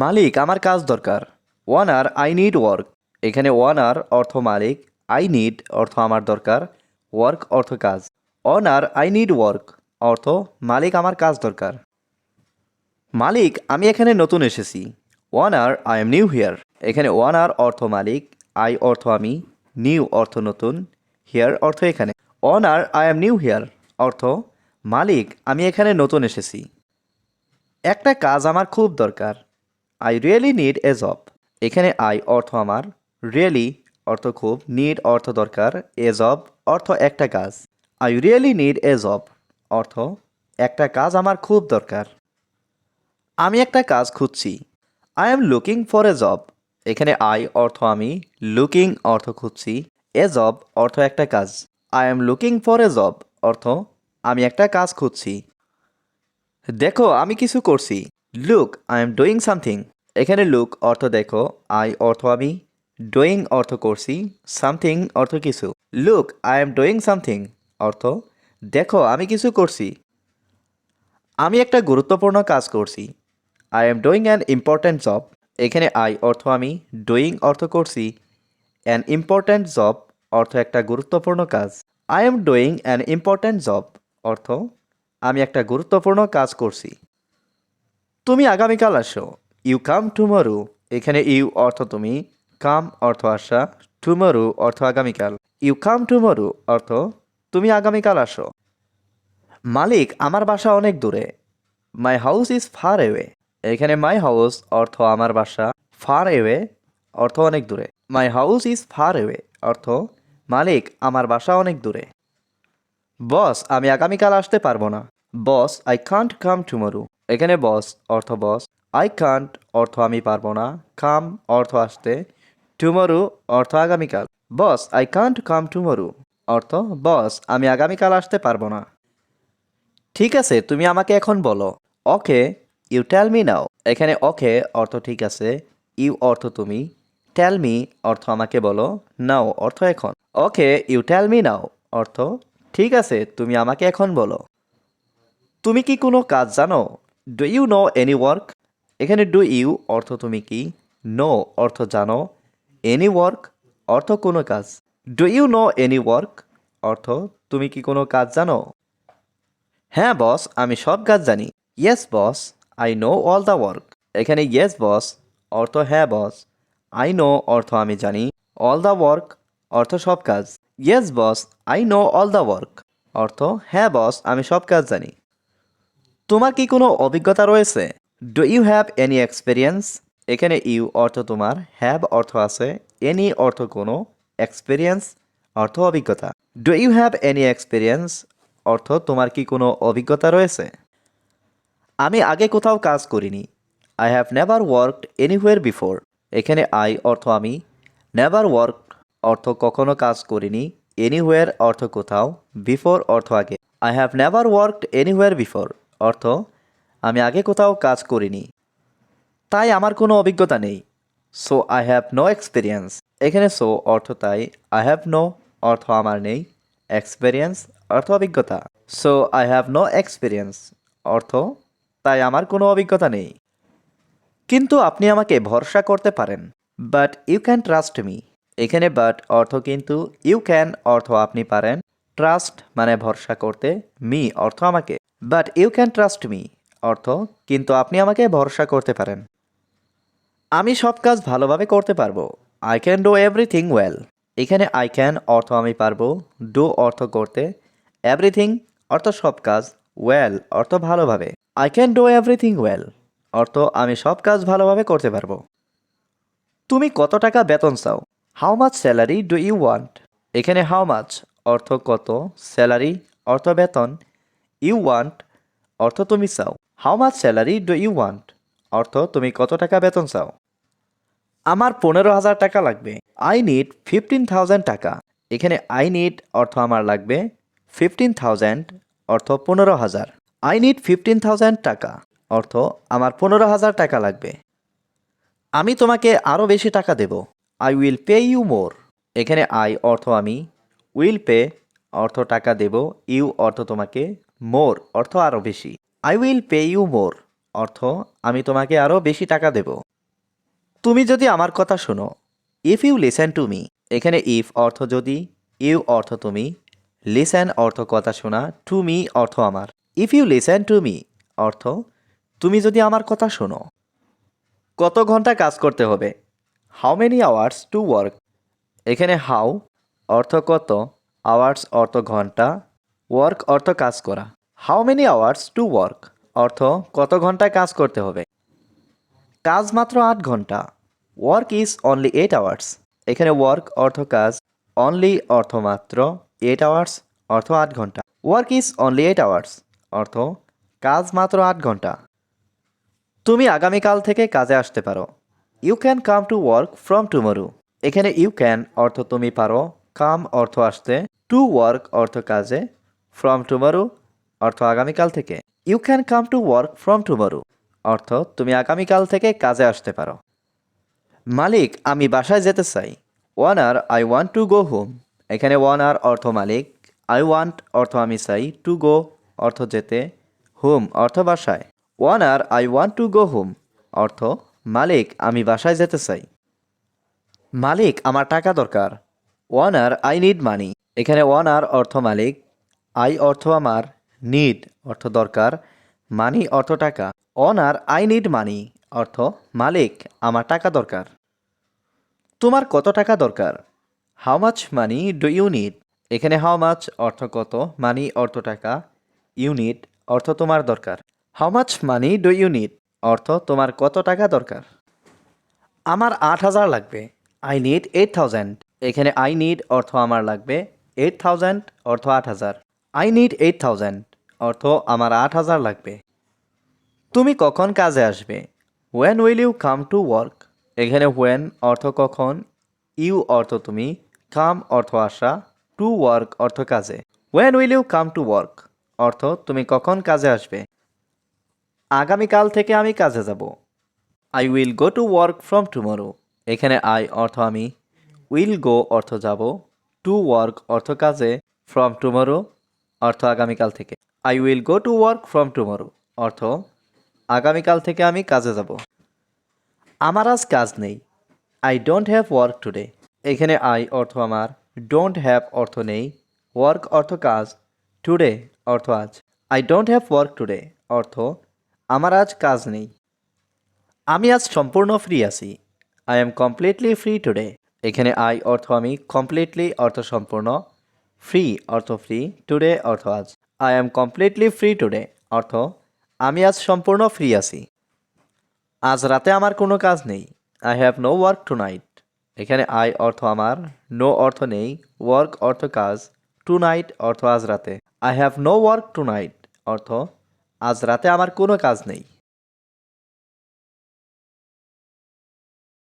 মালিক, আমার কাজ দরকার। ওয়ানার আই নিড ওয়ার্ক এখানে ওয়ানার অর্থ মালিক আই নিড অর্থ আমার দরকার ওয়ার্ক অর্থ কাজ। অনার আই নিড ওয়ার্ক অর্থ মালিক, আমার কাজ দরকার। মালিক, আমি এখানে নতুন এসেছি। Owner I am new here এখানে ওয়ানার অর্থ মালিক আই অর্থ আমি নিউ অর্থ নতুন হিয়ার অর্থ এখানে। Owner I am new here অর্থ মালিক, আমি এখানে নতুন এসেছি। একটা কাজ আমার খুব দরকার। I really need a job এখানে আই অর্থ আমার। রিয়েলি অর্থ খুব। নিড অর্থ দরকার। এ জব অর্থ একটা কাজ। I really need a job অর্থ একটা কাজ আমার খুব দরকার। আমি একটা কাজ খুঁজছি। I am looking for a job এখানে আই অর্থ আমি। লুকিং অর্থ খুঁজছি। এ জব অর্থ একটা কাজ। I am looking for a job অর্থ আমি একটা কাজ খুঁজছি। দেখো, আমি কিছু করছি। Look I am doing something এখানে লুক অর্থ দেখো আই অর্থ আমি ডোয়িং অর্থ করছি সামথিং অর্থ কিছু look I am doing something অর্থ, দেখো, আমি কিছু করছি, আমি একটা গুরুত্বপূর্ণ কাজ করছি I am doing an important job এখানে আই অর্থ আমি ডুইং অর্থ করছি অ্যান ইম্পর্ট্যান্ট জব অর্থ একটা গুরুত্বপূর্ণ কাজ I am doing an important job অর্থ, আমি একটা গুরুত্বপূর্ণ কাজ করছি, তুমি আগামীকাল আসো ইউ কাম টুমরু এখানে ইউ অর্থ তুমি কাম অর্থ আসা টুমরু অর্থ আগামীকাল ইউ কাম টুমরু অর্থ তুমি আগামীকাল আসো। মালিক, আমার বাসা অনেক দূরে my house is far away এখানে মাই হাউস অর্থ আমার বাসা ফার এওয়ে অর্থ অনেক দূরে my house is far away অর্থ মালিক, আমার বাসা অনেক দূরে। বস আমি আগামীকাল আসতে পারব না। Boss I can't come tomorrow এখানে বস অর্থ বস আই কান্ট অর্থ আমি পারব না। কাম অর্থ আসতে। টুমরু অর্থ আগামীকাল। Boss I can't come tomorrow অর্থ বস আমি আগামীকাল আসতে পারব না। ঠিক আছে, তুমি আমাকে এখন বলো। Okay you tell me now এখানে ওকে অর্থ ঠিক আছে। ইউ অর্থ তুমি। টেল মি অর্থ আমাকে বলো। নাও অর্থ এখন। Okay you tell me now অর্থ, ঠিক আছে, তুমি আমাকে এখন বলো। তুমি কি কোনো কাজ জানো? Do you know any work এখানে ডু ইউ অর্থ তুমি কি? নো অর্থ জানো। এনি ওয়ার্ক অর্থ কোনো কাজ। Do you know any work অর্থ, তুমি কি কোনো কাজ জানো? হ্যাঁ বস আমি সব কাজ জানি। Yes boss I know all the work এখানে ইয়েস বস অর্থ হ্যাঁ বস আই নো অর্থ আমি জানি। অল দ্য ওয়ার্ক অর্থ সব কাজ। Yes boss I know all the work অর্থ হ্যাঁ বস আমি সব কাজ জানি। তোমার কি কোনো অভিজ্ঞতা রয়েছে? Do you have any experience এখানে ইউ অর্থ তোমার হ্যাভ অর্থ আছে এনি অর্থ কোনো এক্সপিরিয়েন্স অর্থ অভিজ্ঞতা। Do you have any experience অর্থ তোমার কি কোনো অভিজ্ঞতা রয়েছে? আমি আগে কোথাও কাজ করিনি। I have never worked anywhere before এখানে আই অর্থ আমি। নেভার ওয়ার্ক অর্থ কখনো কাজ করিনি। এনিহুয়ার অর্থ কোথাও। বিফোর অর্থ আগে। I have never worked anywhere before অর্থ আমি আগে কোথাও কাজ করিনি। তাই আমার কোনো অভিজ্ঞতা নেই। So I have no experience এখানে সো অর্থ তাই। আই হ্যাভ নো অর্থ আমার নেই। এক্সপিরিয়েন্স অর্থ অভিজ্ঞতা। So I have no experience অর্থ তাই আমার কোনো অভিজ্ঞতা নেই। কিন্তু আপনি আমাকে ভরসা করতে পারেন। But you can trust me এখানে বাট অর্থ কিন্তু ইউ ক্যান অর্থ আপনি পারেন। ট্রাস্ট মানে ভরসা করতে মি অর্থ আমাকে। But you can trust me অর্থ, কিন্তু আপনি আমাকে ভরসা করতে পারেন। আমি সব কাজ ভালোভাবে করতে পারব। I can do everything well এখানে আই ক্যান অর্থ আমি পারব। ডু অর্থ করতে। এভরিথিং অর্থ সব কাজ। ওয়েল অর্থ ভালোভাবে। I can do everything well অর্থ, আমি সব কাজ ভালোভাবে করতে পারব। তুমি কত টাকা বেতন চাও? How much salary do you want এখানে হাউ মাচ অর্থ কত? স্যালারি অর্থ বেতন। ইউ ওয়ান্ট অর্থ তুমি চাও। How much salary do you want অর্থ, তুমি কত টাকা বেতন চাও? আমার পনেরো হাজার টাকা লাগবে। আই নিড ফিফটিন থাউজেন্ড টাকা। এখানে আই নিড অর্থ আমার লাগবে। ফিফটিন থাউজেন্ড অর্থ পনেরো হাজার। আই নিড ফিফটিন থাউজেন্ড টাকা। অর্থ, আমার পনেরো হাজার টাকা লাগবে। আমি তোমাকে আরও বেশি টাকা দেব। I will pay you more এখানে আই অর্থ আমি। উইল পে অর্থ টাকা দেব। ইউ অর্থ তোমাকে মোর অর্থ আরও বেশি। I will pay you more অর্থ, আমি তোমাকে আরও বেশি টাকা দেব। তুমি যদি আমার কথা শোনো if you listen to me এখানে ইফ অর্থ যদি ইউ অর্থ তুমি লিসেন অর্থ কথা শোনা টু মি অর্থ আমার। If you listen to me অর্থ, তুমি যদি আমার কথা শোনো, কত ঘণ্টা কাজ করতে হবে? How many hours to work এখানে হাউ অর্থ কত আওয়ার্স অর্থ ঘণ্টা ওয়ার্ক অর্থ কাজ করা। How many hours to work অর্থ, কত ঘণ্টা কাজ করতে হবে? কাজ মাত্র আট ঘণ্টা। Work is only eight hours এখানে ওয়ার্ক অর্থ কাজ অনলি অর্থ মাত্র এইট আওয়ার্স অর্থ আট ঘণ্টা। Work is only eight hours অর্থ কাজ মাত্র আট ঘণ্টা। তুমি আগামীকাল থেকে কাজে আসতে পারো। You can come to work from tomorrow এখানে ইউ ক্যান অর্থ তুমি পারো। কাম অর্থ আসতে। টু ওয়ার্ক অর্থ কাজে। ফ্রম টুমোরো অর্থ আগামীকাল থেকে। You can come to work from tomorrow অর্থ, তুমি আগামীকাল থেকে কাজে আসতে পারো। মালিক, আমি বাসায় যেতে চাই। Owner I want to go home এখানে ওয়ান আর অর্থ মালিক। আই ওয়ান্ট অর্থ আমি চাই টু গো অর্থ যেতে। হোম অর্থ বাসায়। Owner I want to go home অর্থ, মালিক, আমি বাসায় যেতে চাই। মালিক, আমার টাকা দরকার। Owner I need money এখানে ওয়ান আর অর্থ মালিক। আই অর্থ আমার। নিড অর্থ দরকার মানি অর্থ টাকা। আর আই নিড মানি অর্থ মালিক, আমার টাকা দরকার। তোমার কত টাকা দরকার? How much money do you need এখানে হাউ মাচ অর্থ কত মানি অর্থ টাকা ইউনিট অর্থ তোমার দরকার। How much money do you need অর্থ তোমার কত টাকা দরকার? আমার আট হাজার লাগবে আই নিড এইট থাউজেন্ড এখানে আই নিড অর্থ আমার লাগবে এইট থাউজেন্ড অর্থ আট হাজার। আই নিড এইট থাউজেন্ড অর্থ আমার আট হাজার লাগবে। তুমি কখন কাজে আসবে? When will you come to work এখানে ওয়েন অর্থ কখন ইউ অর্থ তুমি কাম অর্থ আসা টু ওয়ার্ক অর্থ কাজে। When will you come to work অর্থ তুমি কখন কাজে আসবে? আগামীকাল থেকে আমি কাজে যাব। I will go to work from tomorrow এখানে আই অর্থ আমি উইল গো অর্থ যাব টু ওয়ার্ক অর্থ কাজে ফ্রম টুমোরো অর্থ আগামীকাল থেকে। I will go to work from tomorrow অর্থ, আগামীকাল থেকে আমি কাজে যাব। আমার আজ কাজ নেই। I don't have work today এখানে আই অর্থ আমার। ডোন্ট হ্যাভ অর্থ নেই। ওয়ার্ক অর্থ কাজ। টুডে অর্থ আজ। I don't have work today অর্থ, আমার আজ কাজ নেই। আমি আজ সম্পূর্ণ ফ্রি আছি। I am completely free today এখানে আই অর্থ আমি কমপ্লিটলি অর্থ সম্পূর্ণ। ফ্রি অর্থ ফ্রি টুডে অর্থ আজ। I am completely free today অর্থ, আমি আজ সম্পূর্ণ ফ্রি আছি। আজ রাতে আমার কোনো কাজ নেই। I have no work tonight এখানে আই অর্থ আমার নো অর্থ নেই। ওয়ার্ক অর্থ কাজ। টু নাইট অর্থ আজ রাতে। I have no work tonight অর্থ, আজ রাতে আমার কোনো কাজ নেই।